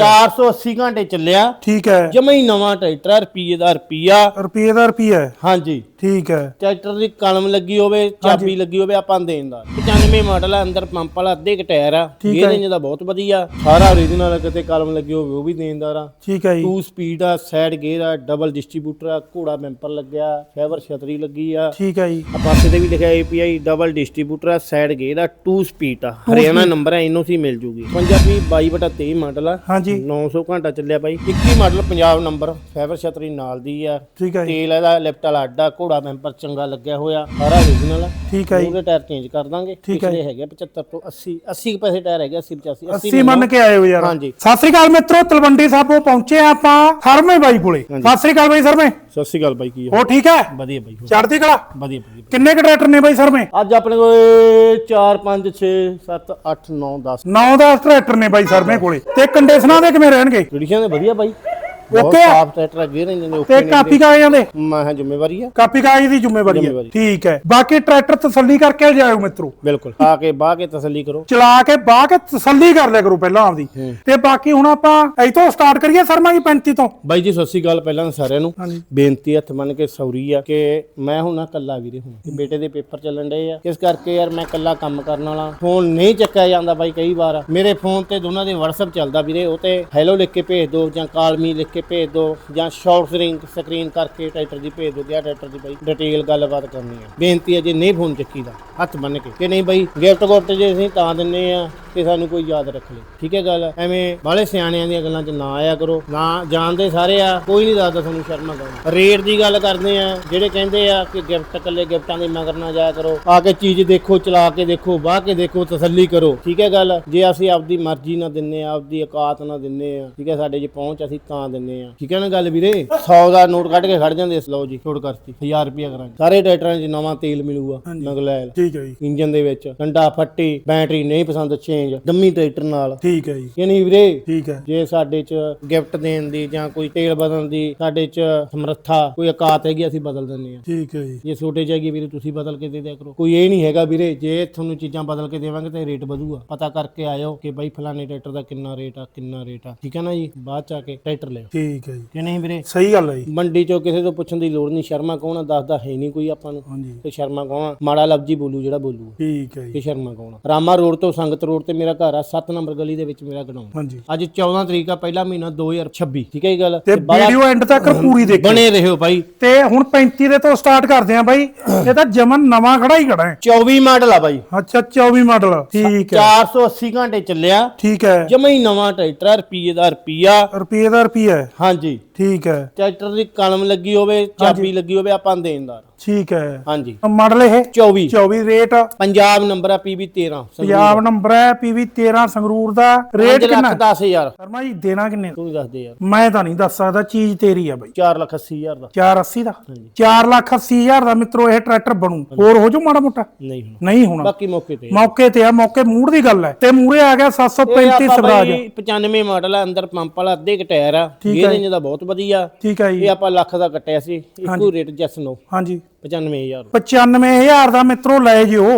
480 ਘੰਟੇ ਚੱਲਿਆ। ਠੀਕ ਹੈ। ਜਮਾ ਹੀ ਨਵਾਂ ਟਰੈਕਟਰ ਹੈ, ਰੁਪਈਏ ਦਾ ਰੁਪਈਆ। ਰੁਪਏ ਦਾ ਰੁਪਿਆ ਹੈ। ਹਾਂਜੀ। ਠੀਕ ਹੈ। ਟਰੈਕਟਰ ਦੀ ਕਲਮ ਲੱਗੀ ਹੋਵੇ ਚਾਬੀ ਲੱਗੀ ਹੋਵੇ ਆਪਾਂ ਦੇਣ ਦਾ। 95 ਮਾਡਲ ਹੈ ਅੰਦਰ ਪੰਪ ਵਾਲਾ ਅੱਧੇ ਕ ਟਾਇਰ ਆ। ਠੀਕ ਗੇਅਰ ਇੰਜ ਦਾ ਬਹੁਤ ਵਧੀਆ। ਸਾਰਾ ਓਰੀਜਨਲ ਕਿਤੇ ਕਲਮ ਲੱਗੀ ਹੋਵੇ ਉਹ ਵੀ ਦੇਣਦਾਰ ਆ। ਠੀਕ ਹੈ ਜੀ। ਟੂ ਸਪੀਡ ਆ ਸਾਈਡ ਗੇਅਰ ਆ ਡਬਲ ਡਿਸਟ੍ਰੀਬਿਊਟਰ ਆ ਘੋੜਾ ਬੈਂਪਰ ਲੱਗਿਆ ਫੇਵਰ ਛਤਰੀ ਲੱਗੀ ਆ। ਠੀਕ ਹੈ ਜੀ। ਆ ਪਾਸੇ ਤੇ ਵੀ ਲਿਖਿਆ API ਡਬਲ ਡਿਸਟ੍ਰੀਬਿਊਟਰ ਆ ਸਾਈਡ ਗੇਅਰ ਆ ਟੂ ਸਪੀਡ ਆ। ਹਰਿਆਣਾ ਨੰਬਰ ਆ ਐਨਓਸੀ ਮਿਲ ਜੂਗੀ। ਪੰਜਾਬੀ 22/23 ਮਾਡਲ ਆ। ਹਾਂਜੀ। 900 ਘੰਟਾ ਚੱਲਿਆ ਬਾਈ। 21 ਮਾਡਲ ਪੰਜਾਬ ਨੰਬਰ ਫੇਵਰ ਛਤਰੀ ਨਾਲ ਦੀ ਆ। ਠੀਕ ਹੈ ਜੀ। ਤੇਲ ਇਹਦਾ ਲੈਫਟ ਵਾਲਾ ਅੱਡਾ ਘੋੜਾ ਬੈਂਪਰ ਚੰਗਾ ਲੱਗਿਆ ਹੋਇਆ। ਸਾਰਾ ਓਰੀਜਨਲ ਆ। ਠੀਕ ਹੈ ਜੀ। ਉਹਦੇ ਟਾਇਰ ਚੇਂਜ ਕਰ ਦਾਂਗੇ। ਪਿਛਲੇ ਹੈਗੇ 75 ਤੋਂ 80 80 ਕੁ ਪੈਸੇ ਟਾਇਰ ਹੈਗੇ 80 85 80 ਮੰਨ ਕੇ ਆਏ ਹੋ ਯਾਰ। ਹਾਂਜੀ। ਸਤਿ ਸ੍ਰੀ ਅਕਾਲ ਮਿੱਤਰੋ ਤਲਵੰਡੀ ਸਾਬੋ ਪਹੁੰਚੇ ਆ ਆਪਾਂ ਸਰਮੇ ਬਾਈ ਕੋਲੇ। ਸਤਿ ਸ੍ਰੀ ਅਕਾਲ ਬਾਈ ਸਰਮੇ ਸਤਿ ਸ਼੍ਰੀ ਅਕਾਲ ਬਾਈ ਕੀ ਹੋ ਠੀਕ ਹੈ? ਵਧੀਆ ਬਾਈ ਚੜ੍ਹਦੀ ਕਲਾ? ਵਧੀਆ ਵਧੀਆ। ਕਿੰਨੇ ਕ ਟਰੈਕਟਰ ਨੇ ਬਾਈ ਸਰਮੇ ਅੱਜ ਆਪਣੇ ਕੋਲ 4 5 6 7 8 9 10 9 10 ਟਰੈਕਟਰ ਨੇ ਬਾਈ ਸਰਮੇ ਕੋਲੇ। ਤੇ ਕੰਡੀਸ਼ਨਾਂ ਦੇ ਕਿਵੇਂ ਰਹਿਣਗੇ? ਕੰਡੀਸ਼ਨ ਦੇ ਵਧੀਆ ਬਾਈ। ਬਹੁਤ ਆ? ਸਾਫ਼ ਟਰੈਕਟਰ ਅੱਗੇ ਰਹਿੰਦੇ ਨੇ ਤੇ ਓਕੇ ਕਾਪੀ ਕਾਗਜ਼ਾਂ ਦੇ? ਮੈਂ ਹਾਂ ਜ਼ਿੰਮੇਵਾਰੀ ਆ। ਕਾਪੀ ਕਾਗਜ਼ ਦੀ ਜ਼ਿੰਮੇਵਾਰੀ ਹੈ ਜ਼ਿੰਮੇਵਾਰੀ। ਠੀਕ ਹੈ। ਬਾਕੀ ਟਰੈਕਟਰ ਤਸੱਲੀ ਕਰਕੇ ਜਾਇਓ ਮਿੱਤਰੋ। ਬਿਲਕੁਲ। ਆ ਕੇ ਬਾਹ ਕੇ ਤਸੱਲੀ ਕਰੋ। ਚਲਾ ਕੇ ਬਾਹ ਕੇ ਤਸੱਲੀ ਕਰ ਲਿਆ ਕਰੋ ਪਹਿਲਾਂ ਆਪਦੀ। ਤੇ ਬਾਕੀ ਹੁਣ ਆਪਾਂ ਇਥੋਂ ਸਟਾਰਟ ਕਰੀਏ ਸਰਮਾ ਜੀ 35 ਤੋਂ। ਬਾਈ ਜੀ ਸਤਿ ਸ਼੍ਰੀ ਅਕਾਲ ਪਹਿਲਾਂ ਤਾਂ ਸਾਰਿਆਂ ਨੂੰ। ਹਾਂਜੀ। ਬੇਨਤੀ ਹੱਥ ਮੰਨ ਕੇ ਸੌਰੀ ਆ ਕਿ ਮੈਂ ਹੁਣ ਨਾ ਕੱਲਾ ਵੀਰੇ ਹੁਣ। ਬੇਟੇ ਦੇ ਪੇਪਰ ਚੱਲਣ ਡਏ ਆ। ਇਸ ਕਰਕੇ ਯਾਰ ਮੈਂ ਕੱਲਾ ਕੰਮ ਕਰਨ ਵਾਲਾ। ਫੋਨ ਨਹੀਂ ਚੱਕਿਆ ਜਾਂਦਾ ਬਾਈ ਕਈ ਵਾਰ। ਮੇਰੇ ਫੋਨ ਤੇ ਦੋਨਾਂ ਦੇ WhatsApp ਚੱਲਦਾ ਵੀਰੇ। ਉਹ ਤੇ ਹੈਲੋ ਲਿਖ ਕੇ ਭੇਜ ਦਿਓ ਜਾਂ ਕਾਲ ਮੀ ਲਿਖ ਕੇ ਭੇਜ ਦਿਓ ਜਾਂ ਸ਼ਾਰਟ ਸਕਰੀਨ ਸਕਰੀਨ ਕਰਕੇ ਟਰੈਕਟਰ ਦੀ ਭੇਜ ਦਿਓ ਕਿ ਟਰੈਕਟਰ ਦੀ ਬਾਈ ਡਿਟੇਲ ਗੱਲਬਾਤ ਕਰਨੀ ਹੈ ਬੇਨਤੀ ਹੈ ਜੇ ਨਹੀਂ ਫੋਨ ਚੱਕੀਦਾ, ਹੱਥ ਬੰਨ ਕੇ। ਕਿ ਨਹੀਂ ਬਾਈ ਗਿਫਟ ਗੁਫਟ ਜੇ ਅਸੀਂ ਤਾਂ ਦਿੰਨੇ ਆ ਕਿ ਸਾਨੂੰ ਕੋਈ ਯਾਦ ਰੱਖ ਲੇ। ਠੀਕ ਹੈ ਗੱਲ? ਐਵੇਂ ਬਾਲੇ ਸਿਆਣਿਆਂ ਦੀਆਂ ਗੱਲਾਂ 'ਚ ਨਾ ਆਇਆ ਕਰੋ। ਨਾ ਜਾਣਦੇ ਸਾਰੇ ਆ ਕੋਈ ਨਹੀਂ ਦੱਸਦਾ ਤੁਹਾਨੂੰ ਸ਼ਰਮਾ ਕਰਨਾ ਰੇਟ ਦੀ ਗੱਲ ਕਰਦੇ ਆ ਜਿਹੜੇ ਕਹਿੰਦੇ ਆ ਕਿ ਗਿਫਟ ਕੱਲੇ ਗਿਫਟਾਂ ਦੇ ਮਗਰ ਨਾ ਜਾਇਆ ਕਰੋ। ਆ ਕੇ ਚੀਜ਼ ਦੇਖੋ ਚਲਾ ਕੇ ਦੇਖੋ ਬਾਹ ਕੇ ਦੇਖੋ ਤਸੱਲੀ ਕਰੋ। ਠੀਕ ਹੈ ਗੱਲ? ਜੇ ਅਸੀਂ ਆਪਦੀ ਮਰਜ਼ੀ ਨਾਲ ਦਿੰਨੇ ਆ ਆਪਦੀ ਔਕਾਤ ਨਾਲ ਦਿੰਨੇ ਆ ਠੀਕ ਹੈ ਸਾਡੇ ਜੇ ਪਹੁੰਚ ਅਸੀਂ ਤਾਂ ਦਿੰਨੇ ਆ। ਠੀਕ ਹੈ ਨਾ ਗੱਲ ਵੀਰੇ? 100 ਦਾ ਨੋਟ ਕੱਢ ਕੇ ਖੜ ਜਾਂਦੇ ਇਸ ਲਓ ਜੀ ਛੋੜ ਕਰਤੀ। 1000 ਰੁਪਿਆ ਕਰਾਂਗੇ। ਸਾਰੇ ਟਰੈਕਟਰਾਂ 'ਚ ਨਵਾਂ ਤੇਲ ਮਿਲੂਗਾ ਨਗਲੈਲ। ਠੀਕ ਹੈ ਜੀ। ਇੰਜਨ ਦੇ ਵਿੱਚ। ਡੰਡਾ ਫੱਟੀ ਬੈਟਰੀ ਨਹੀਂ ਪਸੰਦ ਚੇਂਜ ਡੰਮੀ ਟਰੈਕਟਰ ਨਾਲ। ਠੀਕ ਹੈ ਜੀ। ਨਹੀਂ ਵੀਰੇ ਠੀਕ ਹੈ। ਜੇ ਸਾਡੇ ਚ ਗਿਫਟ ਦੇਣ ਦੀ ਜਾਂ ਕੋਈ ਤੇਲ ਬਦਲਣ ਦੀ ਸਾਡੇ ਚ ਸਮਰੱਥਾ ਕੋਈ ਔਕਾਤ ਹੈਗੀ ਅਸੀਂ ਬਦਲ ਦਿੰਦੇ ਆ ਠੀਕ ਹੈ ਜੀ। ਜੇ ਛੋਟੇ ਜਾਗੀ ਵੀਰੇ ਤੁਸੀਂ ਬਦਲ ਕੇ ਦੇ ਦਿਆ ਕਰੋ। ਕੋਈ ਇਹ ਨਹੀਂ ਹੈਗਾ ਵੀਰੇ ਜੇ ਤੁਹਾਨੂੰ ਚੀਜ਼ਾਂ ਬਦਲ ਕੇ ਦੇਵਾਂਗੇ ਤੇ ਰੇਟ ਵਧੂਗਾ। ਪਤਾ ਕਰਕੇ ਆਇਓ ਕਿ ਬਾਈ ਫਲਾਣੇ ਟਰੈਕਟਰ ਦਾ ਕਿੰਨਾ ਰੇਟ ਆ ਕਿੰਨਾ ਰੇਟ ਆ। ਠੀਕ ਹੈ ਨਾ ਜੀ? ਬਾਅਦ ਚ ਆ ਕੇ ਟਰੈਕਟਰ ਲਿਓ ਠੀਕ ਹੈ ਜੀ। ਕਿ ਨਹੀਂ ਵੀਰੇ ਸਹੀ ਗੱਲ ਹੈ ਜੀ। ਮੰਡੀ ਚੋਂ ਕਿਸੇ ਤੋਂ ਪੁੱਛਣ ਦੀ ਲੋੜ ਨਹੀਂ ਸ਼ਰਮਾ ਕੌਣ ਆ? ਦੱਸਦਾ ਹੈ ਨਹੀਂ ਕੋਈ ਆਪਾਂ ਨੂੰ। ਹਾਂਜੀ। ਤੇ ਸ਼ਰਮਾ ਕੌਣ ਆ? ਮਾੜਾ ਲਫ਼ਜ਼ੀ ਬੋਲੂ ਜਿਹੜਾ ਬੋਲੂ ਠੀਕ ਹੈ ਜੀ। ਕਿ ਸ਼ਰਮਾ ਕੌਣ ਆ? ਰਾਮਾ ਰੋਡ ਤੋਂ ਸੰਗਤ ਰੋਡ ਤੇ ਮੇਰਾ ਘਰ ਆ 7 ਨੰਬਰ ਗਲੀ ਦੇ ਵਿੱਚ ਮੇਰਾ ਗਡਾਊਨ ਹਾਂਜੀ। ਅੱਜ 14 ਤਰੀਕ ਆ ਪਹਿਲਾ ਮਹੀਨਾ 2026 ਠੀਕ ਹੈ ਇਹ ਗੱਲ? ਤੇ ਵੀਡੀਓ ਐਂਡ ਤੱਕ ਪੂਰੀ ਦੇਖੋ। ਬਣੇ ਰਹੋ ਬਾਈ ਤੇ ਹੁਣ 35 ਦੇ ਤੋਂ ਸਟਾਰਟ ਕਰਦੇ ਆ ਬਾਈ। ਇਹ ਤਾਂ ਜਮਨ ਨਵਾਂ ਖੜਾ ਹੀ ਖੜਾ ਹੈ। 24 ਮਾਡਲ ਆ ਬਾਈ ਅੱਛਾ 24 ਮਾਡਲ ਠੀਕ ਹੈ। 480 ਘੰਟੇ ਚੱਲਿਆ। ਠੀਕ ਹੈ। ਜਮਾ ਹੀ ਨਵਾਂ ਟਰੈਕਟਰ ਆ, ਰੁਪਈਏ ਦਾ ਰੁਪਈਆ। ਰੁਪਏ ਦਾ ਰੁਪਿਆ ਹੈ। ਹਾਂਜੀ। ਠੀਕ ਹੈ। ਟਰੈਕਟਰ ਦੀ ਕਲਮ ਲੱਗੀ ਹੋਵੇ ਚਾਬੀ ਲੱਗੀ ਹੋਵੇ ਆਪਾਂ ਨੂੰ ਦੇਣਦਾਰ। ਠੀਕ ਹੈ। ਹਾਂਜੀ। ਮਾਡਲ ਇਹ 24 24 ਰੇਟ। ਪੰਜਾਬ ਨੰਬਰ ਆ PB 13 ਪੰਜਾਬ ਨੰਬਰ ਹੈ ਪੀਵੀ 13 ਸੰਗਰੂਰ ਦਾ। ਰੇਟ 5 ਕਿੰਨਾ? ਲੱਖ 10000 ਸ਼ਰਮਾ ਜੀ ਦੇਣਾ ਕਿੰਨੇ? ਤੂੰ ਦੱਸ ਦੇ ਯਾਰ। ਮੈਂ ਤਾਂ ਨਹੀਂ ਦੱਸ ਸਕਦਾ ਚੀਜ਼ ਤੇਰੀ ਆ ਬਾਈ। 4 ਲੱਖ 80000 ਦਾ। 480 ਦਾ? 4 ਲੱਖ 80 ਹਜ਼ਾਰ ਦਾ ਮਿੱਤਰੋ ਇਹ ਟਰੈਕਟਰ ਬਣੂ। ਹੋਰ ਹੋ ਜੂ ਮਾੜਾ ਮੋਟਾ? ਨਹੀਂ ਹੁਣ। ਨਹੀਂ ਹੋਣਾ। ਬਾਕੀ ਮੌਕੇ ਤੇ ਮੌਕੇ ਤੇ ਆ ਮੌਕੇ ਮੂਡ ਦੀ ਗੱਲ ਹੈ। ਤੇ ਮੂਰੇ ਆ ਗਿਆ 735 ਇਹ ਆਪਾਂ ਸਵਰਾਜ। ਬਾਈ 95 ਮਾਡਲ ਆ ਅੰਦਰ ਪੰਪ ਵਾਲਾ ਅੱਧੇ ਕ ਟਾਇਰ ਆ। ਗੇਅਰ ਇੰਜ ਦਾ ਬਹੁਤ ਵਧੀਆ। ਠੀਕ ਹੈ ਜੀ। ਇਹ ਆਪਾਂ ਲੱਖ ਦਾ ਕੱਟਿਆ ਸੀ। ਇੱਕੋ ਰੇਟ ਜੈਸ ਨੋ। ਹਾਂਜੀ। 95000 95000 ਦਾ ਮਿੱਤਰੋ ਲੈ ਜਿਓ।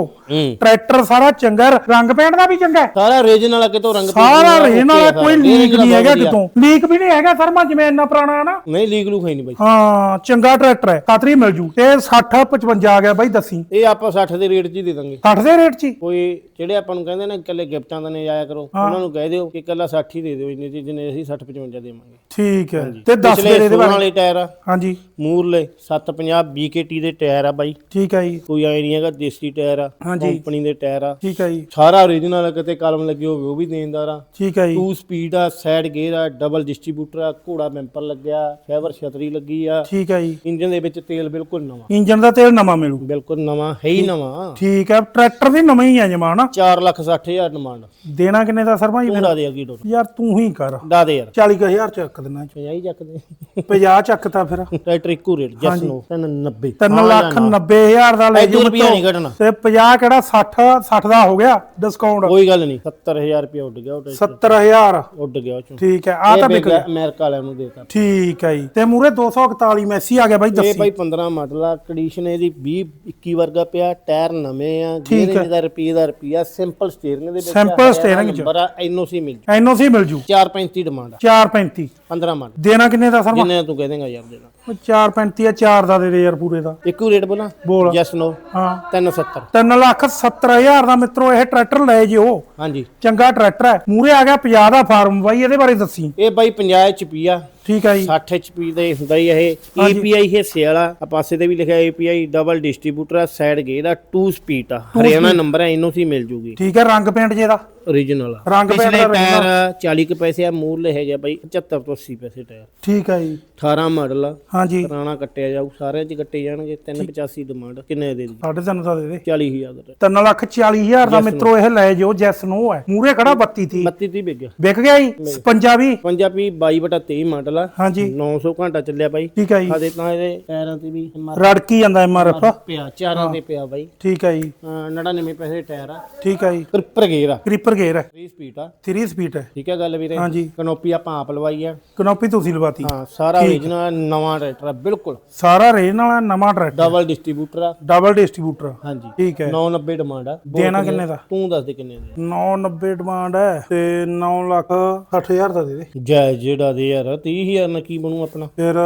ਟਰੈਕਟਰ ਸਾਰਾ ਚੰਗਾ ਰੰਗ ਪੇਂਟ ਦਾ ਵੀ ਚੰਗਾ। ਸਾਰਾ ਰੇਜਨ ਵਾਲਾ ਕਿਤੋਂ ਰੰਗ ਸਾਰਾ ਪੇਂਟ okay ਵਾਲਾ ਕੋਈ। ਲੀਕ ਨਹੀਂ ਹੈਗਾ। ਕਿਤੋਂ। ਲੀਕ ਵੀ ਨਹੀਂ ਹੈਗਾ ਸਰਮਾ ਜਿਵੇਂ ਇੰਨਾ ਪੁਰਾਣਾ ਹੈ ਨਾ। ਨਹੀਂ ਲੀਕ ਲੂਕ ਹੈ ਨਹੀਂ ਬਾਈ। ਹਾਂ ਚੰਗਾ ਟਰੈਕਟਰ ਹੈ ਖਤਰੀ ਮਿਲ ਜੂ। ਤੇ 60 55 ਆ ਗਿਆ ਬਾਈ ਦੱਸੀ। ਇਹ ਆਪਾਂ 60 ਦੇ ਰੇਟ 'ਚ ਹੀ ਦੇ ਦਾਂਗੇ। 60 ਦੇ ਰੇਟ 'ਚ? ਕੋਈ ਜਿਹੜੇ ਆਪਾਂ ਨੂੰ ਕਹਿੰਦੇ ਨੇ ਇਕੱਲੇ ਗਿਫਟਾਂ ਦਾ ਨਹੀਂ ਜਾਇਆ ਕਰੋ ਉਹਨਾਂ ਨੂੰ ਕਹਿ ਦਿਓ ਕਿ ਇਕੱਲਾ 60 ਹੀ ਦੇ ਦਿਓ ਇੰਨੇ ਚੀਜ਼ ਨੇ ਅਸੀਂ 60 55 ਦੇਵਾਂਗੇ। ਠੀਕ ਹੈ। ਤੇ ਦੱਸ ਪਿਛਲੇ ਦੇ ਇਹਦੇ 16 ਬਾਰੇ। ਵਾਲੇ ਟਾਇਰ ਆ। ਹਾਂਜੀ। ਮੂਰਲੇ 750 BKT ਦੇ ਟਾਇਰ ਆ ਬਾਈ। ਠੀਕ ਹੈ ਜੀ। ਕੋਈ ਐ ਨਹੀਂ ਹੈਗਾ ਦੇਸੀ ਟਾਇਰ ਆ ਹਾਂਜੀ। ਕੰਪਨੀ ਦੇ ਟਾਇਰ ਆ। ਠੀਕ ਹੈ ਜੀ। ਸਾਰਾ ਓਰੀਜਨਲ ਕਿਤੇ ਕਲਮ ਲੱਗੀ ਹੋਵੇ ਉਹ ਵੀ ਦੇਣਦਾਰ ਆ। ਠੀਕ ਹੈ ਜੀ। ਟੂ ਸਪੀਡ ਆ ਸਾਈਡ ਗੇਅਰ ਆ ਡਬਲ ਡਿਸਟ੍ਰੀਬਿਊਟਰ ਆ ਘੋੜਾ ਬੈਂਪਰ ਲੱਗਿਆ ਫੇਵਰ ਛਤਰੀ ਲੱਗੀ ਆ। ਠੀਕ ਹੈ ਜੀ। ਇੰਜਨ ਦੇ ਵਿੱਚ ਤੇਲ ਬਿਲਕੁਲ ਨਵਾਂ। ਇੰਜਨ ਦਾ ਤੇਲ ਨਵਾਂ ਮਿਲੂ। ਬਿਲਕੁਲ ਨਵਾਂ ਹੈ ਹੀ ਨਵਾਂ। ਠੀਕ ਹੈ ਟਰੈਕਟਰ ਵੀ ਨਵਾਂ ਹੀ ਹੈ ਜਮਾ ਨਾ 4 ਲੱਖ 60 ਹਜ਼ਾਰ ਡਿਮਾਂਡ ਦੇਣਾ ਕਿੰਨੇ ਦਾ ਸਰਮਾ ਜੀ ਪੂਰਾ ਦੇ ਅਗੀ ਡੋਰ ਯਾਰ ਤੂੰ ਹੀ ਕਰ। ਦਾ ਦੇ ਯਾਰ। 40000 ਚੱਕ ਦੇਣਾ 50 ਹੀ ਚੱਕਦੇ 50 ਚੱਕਤਾ ਫਿਰ। ਟਰੈਕਟਰ ਇੱਕੋ ਰੇਟ ਜਸ ਨੂੰ 390 3 ਲੱਖ 90000 ਦਾ ਲੈ ਜਾਓ ਰੁਪਿਆ ਨਹੀਂ ਘਟਣਾ ਤੇ 50 ਕਿਹੜਾ? 60 60 ਦਾ ਹੋ ਗਿਆ ਡਿਸਕਾਊਂਟ ਕੋਈ ਗੱਲ ਨਹੀਂ 70000 ਰੁਪਏ ਉੱਡ ਗਿਆ ਉਹ ਟਰੈਕਟਰ 70000 ਉੱਡ ਗਿਆ ਉਹ ਚੋਂ। ਠੀਕ ਹੈ ਆ ਇਹ ਤਾਂ ਵਿਕ ਵਿਕ ਗਿਆ। ਅਮਰੀਕਾ ਵਾਲਿਆਂ ਨੂੰ ਦੇਤਾ। ਠੀਕ ਹੈ ਜੀ। ਤੇ ਮੂਰੇ 241 ਮੈਸੀ ਆ ਗਿਆ ਬਾਈ ਇਹ ਦੱਸੀ। ਬਾਈ 15 ਮਾਡਲ ਆ ਕੰਡੀਸ਼ਨ ਇਹਦੀ 20 21 ਵਰਗਾ ਪਿਆ ਟਾਇਰ ਨਵੇਂ ਆ ਦਾ ਰੁਪਏ ਦਾ ਰੁਪਿਆ ਸਿੰਪਲ ਸਟੀਅਰਿੰਗ ਦੇ ਵਿੱਚ Simple steering ਚ। ਨੰਬਰ ਆ ਐਨਓਸੀ ਮਿਲ ਜੂ। ਐਨਓਸੀ ਮਿਲ ਜੂ। 435 ਡਿਮਾਂਡ ਆ। 435 15 ਮਾਡਲ। ਦੇਣਾ ਕਿੰਨੇ ਦਾ ਸਰਮਾ? ਜਿੰਨੇ ਤੂੰ ਕਹਿ ਦੇਂਗਾ ਯਾਰ ਦੇਣਾ। 435 ਆ 4 ਦਾ ਦੇ ਦੇ ਯਾਰ ਪੂਰੇ ਦਾ। ਇੱਕੋ ਰੇਟ ਬੋਲਾਂ? ਬੋਲ। ਯੈਸ ਨੋ ਹਾਂ। 370 3 ਲੱਖ 70000 ਦਾ ਮਿੱਤਰੋ ਇਹ ਟਰੈਕਟਰ ਲੈ ਜਿਓ। ਹਾਂਜੀ। ਚੰਗਾ ਟਰੈਕਟਰ ਹੈ। ਮੂਰੇ ਆ ਗਿਆ 50 ਦਾ ਫਾਰਮ ਬਾਈ ਇਹਦੇ ਬਾਰੇ ਦੱਸੀ। ਇਹ ਬਾਈ 50 HP ਆ। ਠੀਕ ਹੈ ਜੀ। 60 HP ਦਾ ਹੁੰਦਾ ਹੀ ਇਹ। API ਹਿੱਸੇ ਵਾਲਾ ਆ ਪਾਸੇ ਤੇ ਵੀ ਲਿਖਿਆ API ਡਬਲ ਡਿਸਟ੍ਰੀਬਿਊਟਰ ਆ ਸਾਈਡ ਗੇਅਰ ਆ 2 ਸਪੀਡ ਆ। ਹਰਿਆਣਾ ਨੰਬਰ ਹੈ ਇਹਨੂੰ ਸੀ ਮਿਲ ਜੂਗੀ। ਠੀਕ ਹੈ ਰੰਗ ਪੇਂਟ ਜਿਹਦਾ origignal ਆ। ਰੰਗ ਪੈਂਟ ਦਾ ਟਾਇਰ 40 ਕੁ ਪੈਸੇ ਆ ਮੂਲ ਹੈ ਗਿਆ ਬਾਈ 75 ਤੋਂ 80 ਪੈਸੇ ਟਾਇਰ ਠੀਕ ਹੈ ਜੀ। 18 ਮਾਡਲ ਆ। ਹਾਂਜੀ। ਪੁਰਾਣਾ ਕੱਟਿਆ ਜਾਊ ਸਾਰਿਆਂ 'ਚ ਕੱਟੇ ਜਾਣਗੇ 385 ਡਿਮਾਂਡ ਕਿੰਨੇ ਦੇ ਦੀ? ਸਾਢੇ ਤਿੰਨ ਦਾ ਦੇ। ਦੇ 40000 ਦਾ 3 ਲੱਖ 40000 ਦਾ ਮਿੱਤਰੋ ਇਹ ਲੈ ਜਿਓ ਜੈਸ ਨੋ ਹੈ। ਮੂਰੇ ਖੜਾ 32 ਤੀ 32 ਦੀ ਵਿਕ ਗਿਆ। ਵਿਕ ਗਿਆ ਜੀ ਪੰਜਾਬੀ ਪੰਜਾਬੀ 22 ਬਟਾ 23 ਮਾਡਲ ਆ ਹਾਂਜੀ। 900 ਘੰਟਾ ਚੱਲਿਆ ਬਾਈ। ਠੀਕ ਹੈ ਜੀ। ਆ ਦੇਖਾਂ ਇਹਦੇ ਟਾਇਰਾਂ ਤੇ ਵੀ ਰੜਕੀ ਜਾਂਦਾ ਐਮਆਰਐਫ ਪਿਆ ਚਾਰਾਂ ਤੇ ਪਿਆ ਬਾਈ। ਠੀਕ ਹੈ ਜੀ। ਅਹ 99 ਪੈਸੇ ਟਾਇਰ ਆ। ਠੀਕ ਹੈ ਜੀ। ਕ੍ਰਿਪਰ ਗੇਅਰ ਆ। ਕ੍ਰੀਪਰ ਗੇਅਰ ਹੈ 3 ਸਪੀਡ ਆ। 3 ਸਪੀਡ ਹੈ ਠੀਕ ਹੈ ਗੱਲ ਵੀਰੇ? ਹਾਂਜੀ। ਕਨੋਪੀ ਆਪਾਂ ਆਪ ਲਵਾਈ ਆ। ਕਨੋਪੀ ਤੁਸੀਂ ਲਵਾਤੀ। ਹਾਂ ਸਾਰਾ origignal ਨਵਾਂ ਟਰੈਕਟਰ ਆ ਬਿਲਕੁਲ। ਸਾਰਾ ਰੇਨ ਵਾਲਾ ਨਵਾਂ ਟਰੈਕਟਰ ਡਬਲ ਡਿਸਟ੍ਰੀਬਿਊਟਰ ਆ। ਡਬਲ ਡਿਸਟ੍ਰੀਬਿਊਟਰ ਹਾਂਜੀ। ਠੀਕ ਹੈ 990 ਡਿਮਾਂਡ ਆ। ਦੇਣਾ ਕਿੰਨੇ ਦਾ? ਤੂੰ ਦੱਸ ਦੇ ਕਿੰਨੇ ਦੇ। 990 ਡਿਮਾਂਡ ਹੈ ਤੇ 9 ਲੱਖ 60000 ਦਾ ਦੇ ਦੇ। ਜੈ ਜਿਹੜਾ ਦੇ ਯਾਰ 30000 ਨਾਲ ਕੀ ਬਣੂ ਆਪਣਾ? ਫਿਰ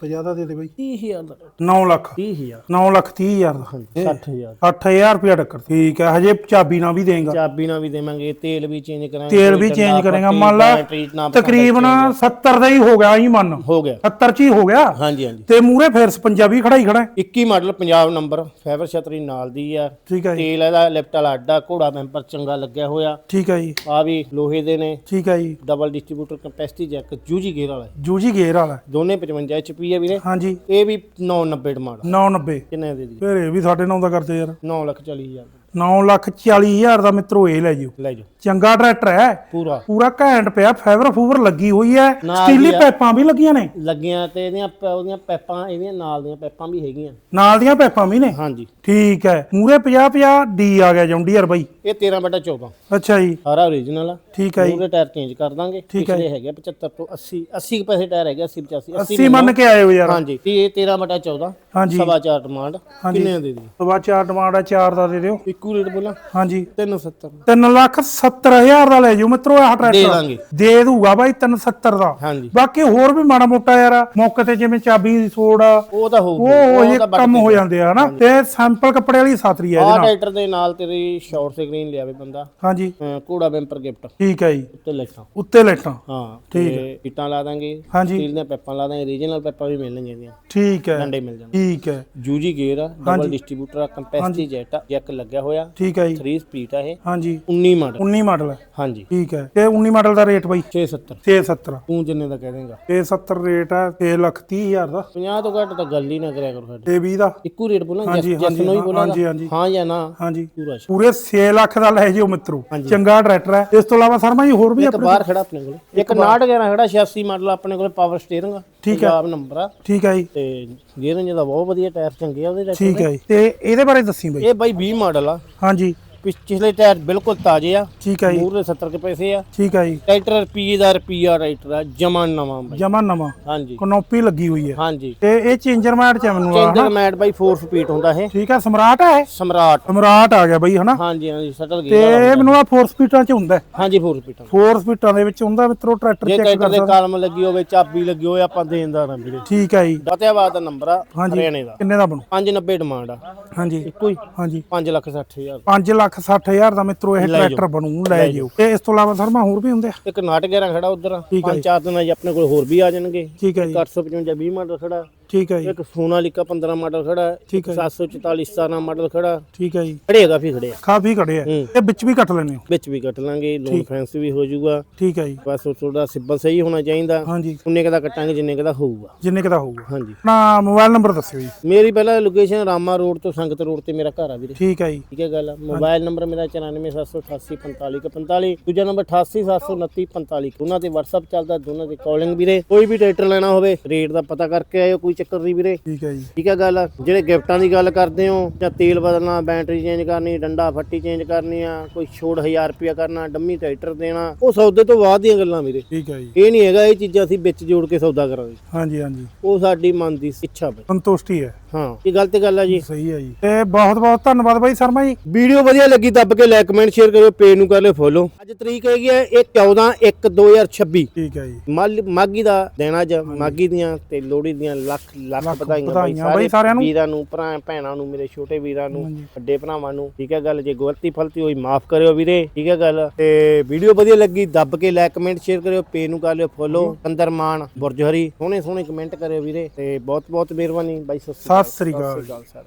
50 ਦਾ ਦੇ ਦੇ ਬਾਈ। 30000 ਦਾ। 9 ਲੱਖ। 30000 9 ਲੱਖ 30000 ਦਾ। 60000 8000 ਰੁਪਇਆ ਟੱਕਰ। ਠੀਕ ਹੈ ਹਜੇ ਚਾਬੀ ਨਾ ਵੀ ਦੇਗਾ। ਚਾਬੀ ਨਾਲ ਵੀ ਦੇਵਾਂਗੇ ਤੇਲ ਵੀ ਚੇਂਜ ਕਰਾਂਗੇ ਤੇਲ ਵੀ ਚੇਂਜ ਕਰੇਗਾ। ਮੰਨ ਲਾ ਤਕਰੀਬਨ 70 ਦਾ ਹੀ ਹੋ ਗਿਆ ਹੀ ਮੰਨ। ਹੋ ਗਿਆ। 70 ਚ ਹੀ ਹੋ ਗਿਆ। ਹਾਂਜੀ ਹਾਂਜੀ। ਤੇ ਮੂਰੇ ਫੇਰ ਪੰਜਾਬੀ ਖੜਾ ਹੀ ਖੜਾ ਹੈ। 21 ਮਾਡਲ ਪੰਜਾਬ ਨੰਬਰ ਫਾਈਬਰ ਛਤਰੀ ਨਾਲ ਦੀ ਆ। ਠੀਕ ਹੈ ਤੇਲ ਇਹਦਾ ਲਿਫਟ ਵਾਲਾ ਅੱਡਾ ਘੋੜਾ ਬੈਂਪਰ ਚੰਗਾ ਲੱਗਿਆ ਹੋਇਆ। ਠੀਕ ਹੈ ਜੀ। ਆ ਵੀ ਲੋਹੇ ਦੇ ਨੇ। ਠੀਕ ਹੈ ਜੀ। ਡਬਲ ਡਿਸਟ੍ਰੀਬਿਊਟਰ ਕੈਪੈਸਿਟੀ ਜੈਕ ਜੂਜੀ ਗੇਅਰ ਵਾਲਾ ਹੈ। ਜੂਜੀ ਗੇਅਰ ਵਾਲਾ ਦੋਨੇ 55 HP ਆ ਵੀਰੇ। ਹਾਂਜੀ। ਇਹ ਵੀ 990 ਡਿਮਾਂਡ 990 ਕਿੰਨੇ ਦੇ ਦੀ? ਫਿਰ ਇਹ ਵੀ ਸਾਡੇ ਨਾਲ ਦਾ ਕਰਦੇ ਯਾਰ। 9 ਲੱਖ 40 ਹਜ਼ਾਰ 9 ਲੱਖ 40 ਹਜ਼ਾਰ ਦਾ ਮਿੱਤਰੋ ਇਹ ਲੈ ਜਿਓ। ਲੈ ਜਾਓ। ਚੰਗਾ ਟਰੈਕਟਰ ਹੈ। ਪੂਰਾ। ਪੂਰਾ ਘੈਂਟ ਪਿਆ ਫਾਈਬਰ ਫੂਬਰ ਲੱਗੀ ਹੋਈ ਹੈ। ਨਾਲ ਸਟੀਲੀ ਆ। ਪੈਪਾਂ ਵੀ ਲੱਗੀਆਂ ਨੇ। ਲੱਗੀਆਂ ਤੇ ਇਹਦੀਆਂ ਪ- ਉਹਦੀਆਂ ਪੈਪਾਂ ਇਹਦੀਆਂ ਨਾਲ ਦੀਆਂ ਪੈਪਾਂ ਵੀ ਹੈਗੀਆਂ। ਨਾਲ ਦੀਆਂ ਪੈਪਾਂ ਵੀ ਨੇ? ਹਾਂਜੀ। ਠੀਕ ਹੈ। ਮੂਰੇ 50 50 ਡੀ ਆ ਗਿਆ ਜੌਂਡੀਅਰ ਬਾਈ। ਇਹ 13 ਬਟਾ 14 ਅੱਛਾ ਜੀ। ਸਾਰਾ ਓਰੀਜਨਲ ਆ। ਠੀਕ ਹੈ ਜੀ। ਪੂਰੇ ਟਾਇਰ ਚੇਂਜ ਕਰ ਦਾਂਗੇ। ਪਿਛਲੇ ਹੈਗੇ 75 ਤੋਂ 80 80 ਕੁ ਪੈਸੇ ਟਾਇਰ ਹੈਗੇ 80 85 80 80 ਮੰਨ ਕੇ ਆਏ ਹੋ ਯਾਰ। ਹਾਂਜੀ। ਤੇ ਇਹ 13 ਬਟਾ 14 ਹਾਂਜੀ। ਸਵਾ ਚਾਰ ਡਿਮਾਂਡ ਕਿੰਨੇ ਦੇ ਦੀ? ਸਵਾ ਚਾਰ ਡਿਮਾਂਡ ਹੈ ਚਾਰ ਦਾ ਦੇ ਦਿਓ। ਇੱਕੋ ਰੇਟ ਬੋਲਾਂ? ਹਾਂਜੀ। 370 3 ਲੱਖ 70 ਹਜ਼ਾਰ ਦਾ ਲੈ ਜਾਓ ਮਿੱਤਰੋ ਆਹ ਦੇ ਟਰੈਕਟਰ ਦਾਂਗੇ। ਦੇ ਦੂਗਾ ਬਾਈ 370 ਦਾ। ਹਾਂਜੀ। ਬਾਕੀ ਹੋਰ ਵੀ ਮਾੜਾ ਮੋਟਾ ਯਾਰ ਮੌਕੇ ਤੇ ਜਿਵੇਂ ਚਾਬੀ ਦੀ ਸੋੜ ਆ ਉਹ ਤਾਂ ਹੋਊਗਾ ਉਹ ਇਹ ਕੰਮ ਹੋ ਜਾਂਦੇ ਆ ਹਨਾ? ਤੇ ਸੈਂਪਲ ਕੱਪੜੇ ਵਾਲੀ ਸਾਤਰੀ ਆ ਇਹਦੇ ਨਾਲ। ਟਰੈਕਟਰ ਦੇ ਨਾਲ ਤੇਰੀ ਸ਼ਾਰਟ ਸਕਰੀਨ ਲਿਆਵੇ ਬੰਦਾ। ਹਾਂਜੀ। ਅਹ ਘੋੜਾ ਬੈਂਪਰ ਗਿਫਟ ਠੀਕ ਹੈ ਜੀ। ਉੱਤੇ ਲਿਖਾਂ ਉੱਤੇ ਲਾਈਟਾਂ ਹਾਂ ਤੇ ਇੱਟਾਂ ਲਾ ਦਾਂਗੇ। ਹਾਂਜੀ। ਸਟੀਲ ਦੀਆਂ ਪੈਪਾਂ ਲਾ ਦਾਂਗੇ ਰੀਜਨਲ ਪੈਪਾਂ ਵੀ ਮਿਲਣਗੀਆਂ ਇਹਦੀਆਂ ਠੀਕ ਹੈ ਡੰਡੇ ਮਿਲ ਜਾਣਗੇ ਠੀਕ ਹੈ ਜੂਜੀ ਗੇਅਰ ਆ ਡਬਲ ਡਿਸਟ੍ਰੀਬਿਊਟਰ ਆ ਕੰਪੈਸਿਟੀ ਜੈਟ ਆ ਜੈਕ ਲੱਗਿਆ ਹੋਇਆ। ਠੀਕ ਹੈ ਜੀ। 3 ਸਪੀਡ ਆ ਇਹ। ਹਾਂਜੀ। 19 ਮਾਡਲ 19 ਮਾਡਲ ਹੈ ਹਾਂਜੀ। ਠੀਕ ਹੈ। ਤੇ 19 ਮਾਡਲ ਦਾ ਰੇਟ ਬਾਈ? 670 670 ਤੂੰ ਜਿੰਨੇ ਦਾ ਕਹਿ ਦੇਂਗਾ। 670 ਰੇਟ ਹੈ 6 ਲੱਖ 30 ਹਜ਼ਾਰ ਦਾ। 50 ਤੋਂ ਘੱਟ ਤਾਂ ਗੱਲ ਹੀ ਨਾ ਕਰਿਆ ਕਰੋ ਸਾਡੇ। ਤੇ 20 ਦਾ। ਇੱਕੋ ਰੇਟ ਬੋਲਾਂ ਜਸ ਨੂੰ ਹੀ ਹਾਂਜੀ, ਬੋਲਾਂ ਹਾਂਜੀ, ਹਾਂਜੀ। ਹਾਂ ਜਾਂ ਨਾ ਹਾਂਜੀ। ਪੂਰਾ ਪੂਰੇ 6 ਲੱਖ ਦਾ ਲੈ ਜਿਓ ਮਿੱਤਰੋ। ਚੰਗਾ ਟਰੈਕਟਰ ਹੈ। ਇਸ ਤੋਂ ਇਲਾਵਾ ਸਰਮਾ ਜੀ ਹੋਰ ਵੀ ਇੱਕ ਬਾਹਰ ਖੜਾ ਆਪਣੇ ਕੋਲ। ਇੱਕ 911 ਖੜਾ 86 ਮਾਡਲ ਆਪਣੇ ਕੋਲ ਪਾਵਰ ਸਟੀਅਰਿੰਗ ਆ। ਠੀਕ ਹੈ। ਪੰਜਾਬ ਨੰਬਰ ਆ। ਠੀਕ ਹੈ ਜੀ। ਤੇ ਗੇਅਰਿੰਗ ਦਾ ਬਹੁਤ ਵਧੀਆ ਟਾਇਰ ਚੰਗੇ ਆ ਉਹਦੇ ਟਰੈਕਟਰ ਠੀਕ ਹੈ ਜੀ। ਤੇ ਇਹਦੇ ਬਾਰੇ ਦੱਸੀ ਬਾਈ। ਇਹ ਬਾਈ 20 ਮਾਡਲ ਆ। ਹਾਂਜੀ। ਪਿਛਲੇ ਟਾਇਰ ਬਿਲਕੁਲ ਤਾਜ਼ੇ ਆ ਠੀਕ ਹੈ ਜੀ। ਮੂਹਰੇ 70 ਕੇ ਪੈਸੇ ਆ। ਠੀਕ ਹੈ ਜੀ। ਟਰੈਕਟਰ ਰੁਪਈਏ ਦਾ ਰੁਪਈਆ ਟਰੈਕਟਰ ਆ ਜਮਾ ਨਵਾਂ ਬਾਈ। ਜਮਾ ਨਵਾਂ। ਹਾਂਜੀ। ਕਨੋਪੀ ਲੱਗੀ ਹੋਈ ਹੈ ਹਾਂਜੀ। ਤੇ ਇਹ ਚੇਂਜਰ ਮੈਟ ਚ ਆ ਮੈਨੂੰ ਲੱਗਦਾ ਚੇਂਜਰ ਮੈਟ ਬਾਈ 4 ਸਪੀਡ ਹੁੰਦਾ ਇਹ। ਠੀਕ ਹੈ ਸਮਰਾਟ ਹੈ? ਸਮਰਾਟ। ਸਮਰਾਟ ਆ ਗਿਆ ਬਾਈ ਹਨਾ? ਹਾਂਜੀ ਹਾਂਜੀ ਸਟਲ ਤੇ ਗਿਆ ਇਹ ਮੈਨੂੰ ਆ 4 ਸਪੀਡਾਂ ਚ ਹੁੰਦਾ। ਹਾਂਜੀ 4 ਸਪੀਡ 4 ਸਪੀਡਾਂ ਦੇ ਵਿੱਚ ਹੁੰਦਾ ਮਿੱਤਰੋ ਟਰੈਕਟਰ ਚੈੱਕ ਟਰੈਕਟਰ ਕਰ ਦੇ ਕਲਮ ਲੱਗੀ ਹੋਵੇ ਚਾਬੀ ਲੱਗੀ ਹੋਵੇ ਆਪਾਂ ਦੇਣਦਾਰ ਨਾ ਵੀਰੇ। ਠੀਕ ਹੈ ਜੀ। ਫਤਿਆਬਾਦ ਦਾ ਨੰਬਰ ਆ ਹਰਿਆਣੇ ਦਾ। ਕਿੰਨੇ ਦਾ ਬਣੂ? 590 ਡਿਮਾਂਡ ਆ। ਹਾਂਜੀ। ਇੱਕੋ ਹੀ। ਹਾਂਜੀ। 5 ਲੱਖ 60 ਹਜ਼ਾਰ। 5 ਲੱਖ 60 ਹਜ਼ਾਰ ਦਾ ਮਿੱਤਰੋ ਇਹ ਟਰੈਕਟਰ ਬਣੂ ਲੈ ਜਿਓ। ਤੇ ਇਸ ਤੋਂ ਇਲਾਵਾ ਸਰਮਾ ਹੋਰ ਵੀ ਹੁੰਦੇ ਆ? ਇੱਕ ਨਾਟਕ ਗੈਰਾਂ ਖੜਾ ਉਧਰ। ਠੀਕ ਹੈ ਪੰਜ ਚਾਰ ਦਿਨਾਂ 'ਚ ਆਪਣੇ ਕੋਲ ਹੋਰ ਵੀ ਆ ਜਾਣਗੇ। ਠੀਕ ਹੈ ਜੀ। 855 20 ਮਾਡਲ ਖੜਾ। ਠੀਕ ਹੈ ਜੀ। ਇੱਕ ਸੋਨਾਲੀਕਾ 15 ਮਾਡਲ ਖੜਾ ਠੀਕ ਹੈ 744 17 ਮਾਡਲ ਖੜਾ ਠੀਕ ਹੈ ਜੀ। ਖੜੇ ਹੈਗਾ ਵੀ ਖੜੇ ਆ। ਕਾਫੀ ਖੜੇ ਆ। ਹੂੰ। ਇਹ ਵਿੱਚ ਵੀ ਕੱਟ ਲੈਣੇ ਹੋ? ਵਿੱਚ ਵੀ ਕੱਟ ਲਾਂਗੇ ਲੋਨ ਫੈਂਸ ਵੀ ਹੋ ਜਾਊਗਾ। ਠੀਕ ਹੈ ਜੀ। ਬਸ ਉਹ ਥੋੜਾ ਸਿੱਬਲ ਸਹੀ ਹੋਣਾ ਚਾਹੀਦਾ। ਹਾਂਜੀ। ਉਨੇ ਕਦਾ ਕੱਟਾਂਗੇ ਜਿੰਨੇ ਕਦਾ ਹੋਊਗਾ। ਜਿੰਨੇ ਕੁ ਦਾ ਹੋਊਗਾ। ਹਾਂਜੀ। ਆਪਣਾ ਮੋਬਾਈਲ ਨੰਬਰ ਦੱਸਿਓ ਜੀ। ਮੇਰੀ ਪਹਿਲਾਂ ਲੋਕੇਸ਼ਨ ਰਾਮਾ ਰੋਡ ਤੋਂ ਸੰਗਤ ਰੋਡ ਤੇ ਮੇਰਾ ਘਰ ਆ ਵੀਰੇ। ਠੀਕ ਹੈ ਜੀ। ਠੀਕ ਹੈ ਗੱਲ। ਮੋਬਾਈਲ ਨੰਬਰ ਮੇਰਾ 9478845545 ਦੂਜਾ ਨੰਬਰ 88799545 ਉਹਨਾਂ ਤੇ WhatsApp ਚੱਲਦਾ ਦੋਨਾਂ ਤੇ ਕਾਲਿੰਗ ਵੀਰੇ। ਕੋਈ ਵੀ ਟਰੈਕਟਰ ਲੈਣਾ ਹੋਵੇ ਰੇਟ ਦਾ ਪਤਾ ਕਰਕੇ ਆਇਓ। ਕੋਈ ਚੱਕਰ ਦੀ ਵੀਰੇ। ਠੀਕ ਹੈ ਜੀ। ਠੀਕ ਹੈ ਗੱਲ। ਜਿਹੜੇ ਗਿਫਟਾਂ ਦੀ ਗੱਲ ਕਰਦੇ ਹੋ ਜਾਂ ਤੇਲ ਬਦਲਣਾ ਬੈਟਰੀ ਚੇਂਜ ਕਰਨੀ ਡੰਡਾ ਫੱਟੀ ਚੇਂਜ ਕਰਨੀ ਆ ਕੋਈ ਛੋੜ 1000 ਰੁਪਿਆ ਕਰਨਾ ਡੰਮੀ ਟਰੈਕਟਰ ਦੇਣਾ ਉਹ ਸੌਦੇ ਤੋਂ ਬਾਅਦ ਦੀਆਂ ਗੱਲਾਂ ਵੀਰੇ। ਠੀਕ ਹੈ ਜੀ। ਇਹ ਨਹੀਂ ਹੈਗਾ ਇਹ ਚੀਜ਼ਾਂ ਅਸੀਂ ਵਿੱਚ ਜੋੜ ਕੇ ਸੌਦਾ ਕਰਾਂਗੇ। ਹਾਂਜੀ ਹਾਂਜੀ। ਉਹ ਸਾਡੀ ਮਨ ਦੀ ਇੱਛਾ ਬਈ ਸੰਤੁਸ਼ਟੀ ਹੈ। ਹਾਂ ਇਹ ਗਲਤ ਗੱਲ ਆ ਜੀ। ਸਹੀ ਹੈ ਜੀ। ਤੇ ਬਹੁਤ ਬਹੁਤ ਧੰਨਵਾਦ ਬਾਈ ਸ਼ਰਮਾ ਜੀ। ਵੀਡੀਓ ਵਧੀਆ ਲੱਗੀ ਦੱਬ ਕੇ ਲਾਈਕ ਕਮੈਂਟ ਸ਼ੇਅਰ ਕਰਿਓ ਪੇਜ ਨੂੰ ਕਰ ਲਿਓ ਫੋਲੋ ਅੱਜ ਤਰੀਕ ਹੈਗੀ ਹੈ ਇਹ 14 1 2026 ਠੀਕ ਹੈ ਜੀ। ਮਾਗੀ ਦਾ ਦਿਨ ਅੱਜ ਮਾਗੀ ਦੀਆਂ ਤੇ ਲੋਹੜੀ ਦੀਆਂ ਲੱਖ ਲੱਖ ਵਧਾਈਆਂ ਬਾਈ ਸਾਰਿਆਂ ਨੂੰ। ਵੀਰਾਂ ਨੂੰ ਭਰਾ ਭੈਣਾਂ ਨੂੰ ਮੇਰੇ ਛੋਟੇ ਵੀਰਾਂ ਨੂੰ ਵੱਡੇ ਭਰਾਵਾਂ ਨੂੰ ਠੀਕ ਹੈ ਗੱਲ ਜੇ ਗਲਤੀ ਫਲਤੀ ਹੋਈ ਮਾਫ ਕਰਿਓ ਵੀਰੇ ਠੀਕ ਹੈ ਗੱਲ ਤੇ ਵੀਡੀਓ ਵਧੀਆ ਲੱਗੀ ਦੱਬ ਕੇ ਲਾਈਕ ਕਮੈਂਟ ਸ਼ੇਅਰ ਕਰਿਓ ਪੇਜ ਨੂੰ ਕਰ ਲਿਓ ਫੋਲੋ ਅੰਦਰ ਮਾਨ ਬੁਰਜ ਹਰੀ ਸੋਹਣੇ ਸੋਹਣੇ ਕਮੈਂਟ ਕਰਿਓ ਵੀਰੇ ਤੇ ਬਹੁਤ ਬਹੁਤ ਮਿਹਰਬਾਨੀ ਬਾਈ ਸਤਿ ਸ੍ਰੀ ਅਕਾਲ। ਸਤਿ ਸ੍ਰੀ ਅਕਾਲ।